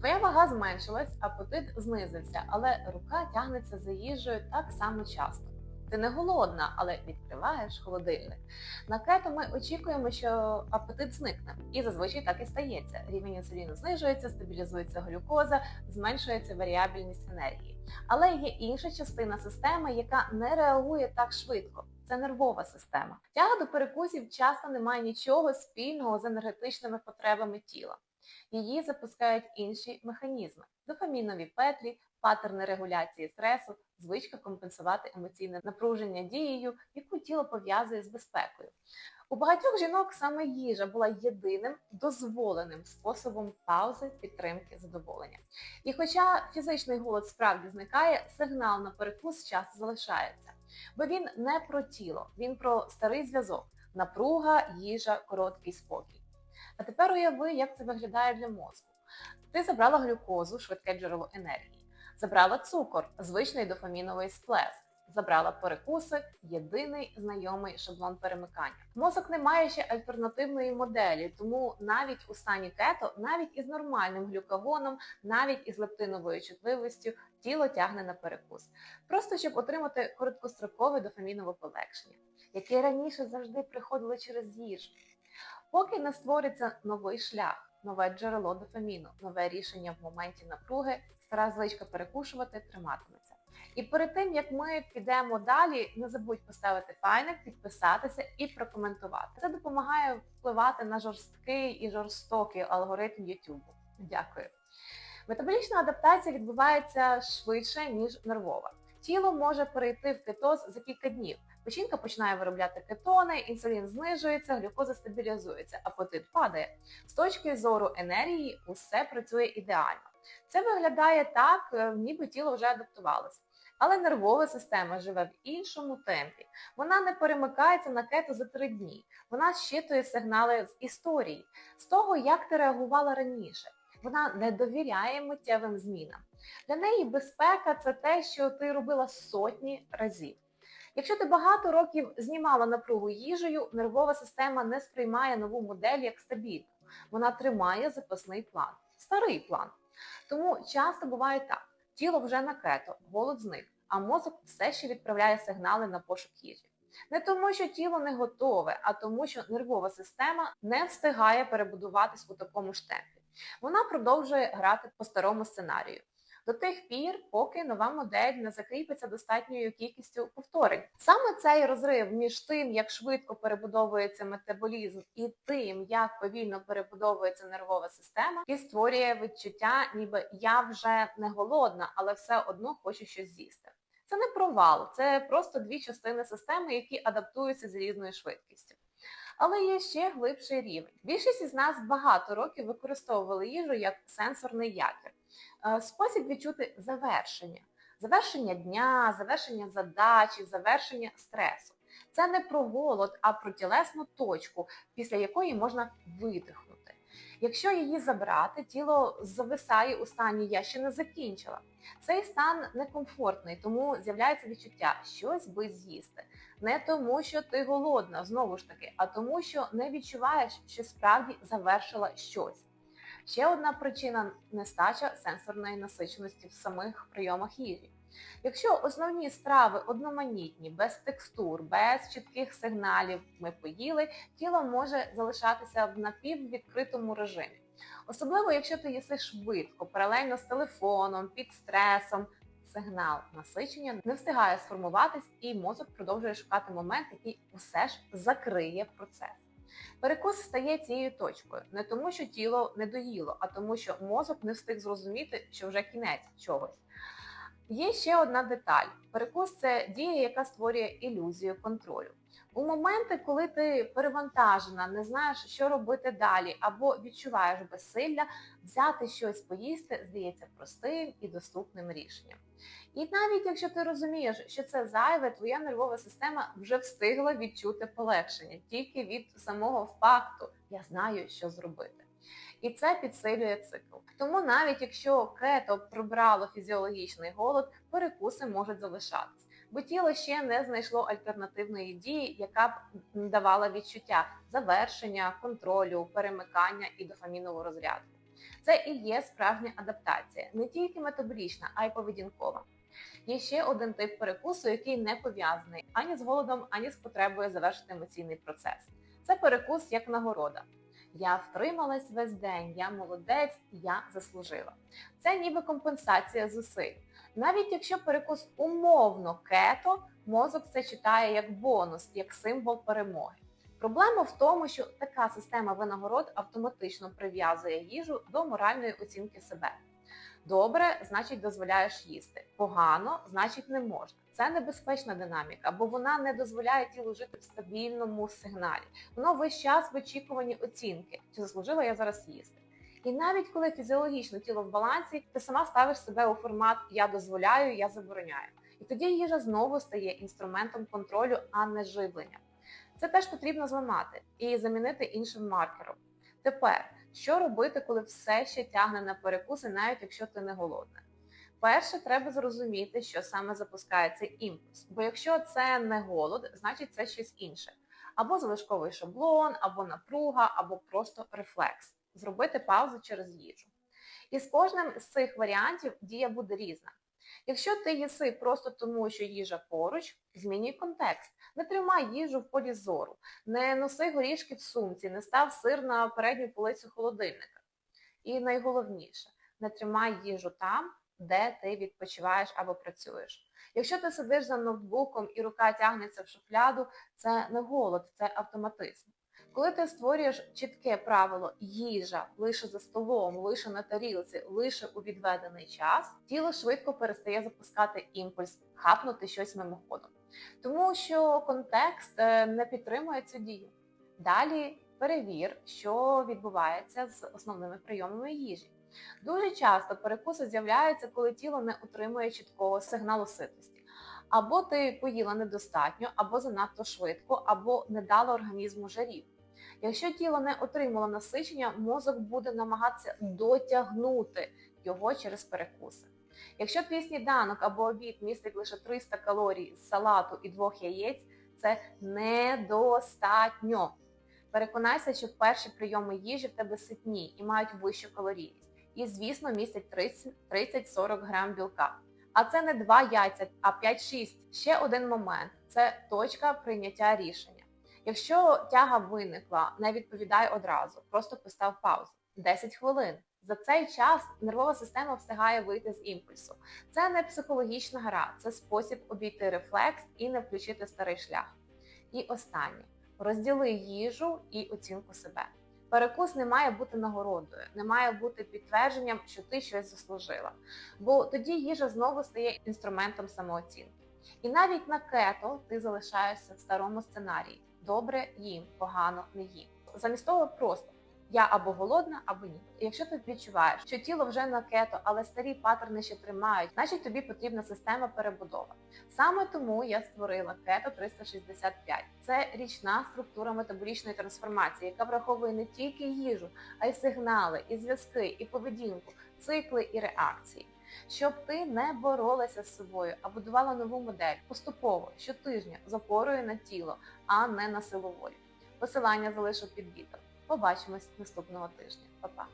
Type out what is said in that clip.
Твоя вага зменшилась, апетит знизився, але рука тягнеться за їжею так само часто. Ти не голодна, але відкриваєш холодильник. На кето ми очікуємо, що апетит зникне, і зазвичай так і стається. Рівень інсуліну знижується, стабілізується глюкоза, зменшується варіабільність енергії. Але є інша частина системи, яка не реагує так швидко. Це нервова система. Тяга до перекусів часто не має нічого спільного з енергетичними потребами тіла. Її запускають інші механізми: дофамінові петлі, паттерни регуляції стресу, звичка компенсувати емоційне напруження дією, яку тіло пов'язує з безпекою. У багатьох жінок саме їжа була єдиним дозволеним способом паузи, підтримки, задоволення. І хоча фізичний голод справді зникає, сигнал на перекус часто залишається. Бо він не про тіло, він про старий зв'язок, напруга, їжа, короткий спокій. А тепер уяви, як це виглядає для мозку. Ти забрала глюкозу, швидке джерело енергії, забрала цукор, звичний дофаміновий сплеск, забрала перекуси, єдиний знайомий шаблон перемикання. Мозок не має ще альтернативної моделі, тому навіть у стані кето, навіть із нормальним глюкагоном, навіть із лептиновою чутливістю, тіло тягне на перекус. Просто щоб отримати короткострокове дофамінове полегшення, яке раніше завжди приходило через їжу. Поки не створиться новий шлях, нове джерело дофаміну, нове рішення в моменті напруги, стара звичка перекушувати триматиметься. І перед тим як ми підемо далі, не забудь поставити файник, підписатися і прокоментувати. Це допомагає впливати на жорсткий і жорстокий алгоритм YouTube. Дякую. Метаболічна адаптація відбувається швидше, ніж нервова. Тіло може перейти в кетоз за кілька днів. Печінка починає виробляти кетони, інсулін знижується, глюкоза стабілізується, апетит падає. З точки зору енергії усе працює ідеально. Це виглядає так, е, ніби тіло вже адаптувалося. Але нервова система живе в іншому темпі. Вона не перемикається на кето за три дні. Вона щитує сигнали з історії, з того, як ти реагувала раніше. Вона не довіряє миттєвим змінам. Для неї безпека це те, що ти робила сотні разів. Якщо ти багато років знімала напругу їжею, нервова система не сприймає нову модель як стабільну. Вона тримає запасний план, старий план. Тому часто буває так: тіло вже на кето, голод зник, а мозок все ще відправляє сигнали на пошук їжі. Не тому, що тіло не готове, а тому, що нервова система не встигає перебудуватись у такому ж темпі. Вона продовжує грати по старому сценарію до тих пір, поки нова модель не закріпиться достатньою кількістю повторень. Саме цей розрив між тим, як швидко перебудовується метаболізм, і тим, як повільно перебудовується нервова система, і створює відчуття, ніби я вже не голодна, але все одно хочу щось з'їсти. Це не провал, це просто дві частини системи, які адаптуються з різною швидкістю. Але є ще глибший рівень. Більшість із нас багато років використовували їжу як сенсорний якір. Е, спосіб відчути завершення. Завершення дня, завершення задачі, завершення стресу. Це не про голод, а про тілесну точку, після якої можна видихнути. Якщо її забрати, тіло зависає у стані Я ще не закінчила. Цей стан некомфортний, тому з'являється відчуття щось би з'їсти. Не тому, що ти голодна, знову ж таки, а тому, що не відчуваєш, що справді завершила щось. Ще одна причина нестача сенсорної насиченості в самих прийомах їжі. Якщо основні страви одноманітні, без текстур, без чітких сигналів ми поїли, тіло може залишатися в напіввідкритому режимі. Особливо, якщо ти їси швидко, паралельно з телефоном, під стресом, сигнал насичення не встигає сформуватись і мозок продовжує шукати момент, який усе ж закриє процес. Перекус стає цією точкою не тому, що тіло не доїло, а тому, що мозок не встиг зрозуміти, що вже кінець чогось. Є ще одна деталь. Перекус це дія, яка створює ілюзію контролю. У моменти, коли ти перевантажена, не знаєш, що робити далі, або відчуваєш безсилля, взяти щось поїсти здається простим і доступним рішенням. І навіть якщо ти розумієш, що це зайве, твоя нервова система вже встигла відчути полегшення тільки від самого факту я знаю, що зробити. І це підсилює цикл. Тому навіть якщо кето прибрало фізіологічний голод, перекуси можуть залишатись, бо тіло ще не знайшло альтернативної дії, яка б давала відчуття завершення, контролю, перемикання і дофамінову розрядку. Це і є справжня адаптація, не тільки метаболічна, а й поведінкова. Є ще один тип перекусу, який не пов'язаний ані з голодом, ані з потребою завершити емоційний процес. Це перекус як нагорода. Я втрималась весь день, я молодець, я заслужила. Це ніби компенсація зусиль. Навіть якщо перекус умовно кето, мозок це читає як бонус, як символ перемоги. Проблема в тому, що така система винагород автоматично прив'язує їжу до моральної оцінки себе. Добре, значить, дозволяєш їсти. Погано, значить, не можна. Це небезпечна динаміка, бо вона не дозволяє тілу жити в стабільному сигналі. Воно весь час в очікуванні оцінки, чи заслужила я зараз їсти. І навіть коли фізіологічно тіло в балансі, ти сама ставиш себе у формат Я дозволяю, я забороняю. І тоді їжа знову стає інструментом контролю, а не живлення. Це теж потрібно зламати і замінити іншим маркером. Тепер, що робити, коли все ще тягне на перекуси, навіть якщо ти не голодна? Перше, треба зрозуміти, що саме запускає цей імпульс. Бо якщо це не голод, значить це щось інше. Або залишковий шаблон, або напруга, або просто рефлекс. Зробити паузу через їжу. І з кожним з цих варіантів дія буде різна. Якщо ти їси просто тому, що їжа поруч, змінюй контекст. Не тримай їжу в полі зору, не носи горішки в сумці, не став сир на передню полицю холодильника. І найголовніше, не тримай їжу там, де ти відпочиваєш або працюєш. Якщо ти сидиш за ноутбуком і рука тягнеться в шухляду, це не голод, це автоматизм. Коли ти створюєш чітке правило їжа лише за столом, лише на тарілці, лише у відведений час, тіло швидко перестає запускати імпульс, хапнути щось мимоходом. Тому що контекст е, не підтримує цю дію. Далі перевір, що відбувається з основними прийомами їжі. Дуже часто перекуси з'являються, коли тіло не отримує чіткого сигналу ситості. Або ти поїла недостатньо, або занадто швидко, або не дала організму жарів. Якщо тіло не отримало насичення, мозок буде намагатися дотягнути його через перекуси. Якщо твій сніданок або обід містить лише 300 калорій з салату і двох яєць, це недостатньо. Переконайся, що перші прийоми їжі в тебе ситні і мають вищу калорійність. І, звісно, містять 30-40 грам білка. А це не 2 яйця, а 5-6. Ще один момент це точка прийняття рішення. Якщо тяга виникла, не відповідай одразу, просто постав паузу. 10 хвилин. За цей час нервова система встигає вийти з імпульсу. Це не психологічна гра, це спосіб обійти рефлекс і не включити старий шлях. І останнє розділи їжу і оцінку себе. Перекус не має бути нагородою, не має бути підтвердженням, що ти щось заслужила. Бо тоді їжа знову стає інструментом самооцінки. І навіть на кето ти залишаєшся в старому сценарії: добре їм, погано не їм. Замість того просто. Я або голодна, або ні. Якщо ти відчуваєш, що тіло вже на кето, але старі паттерни ще тримають, значить тобі потрібна система перебудови. Саме тому я створила кето 365. Це річна структура метаболічної трансформації, яка враховує не тільки їжу, а й сигнали, і зв'язки, і поведінку, цикли і реакції. Щоб ти не боролася з собою, а будувала нову модель поступово щотижня з опорою на тіло, а не на силу волі. Посилання залишу під відео. Побачимось наступного тижня. Па-па!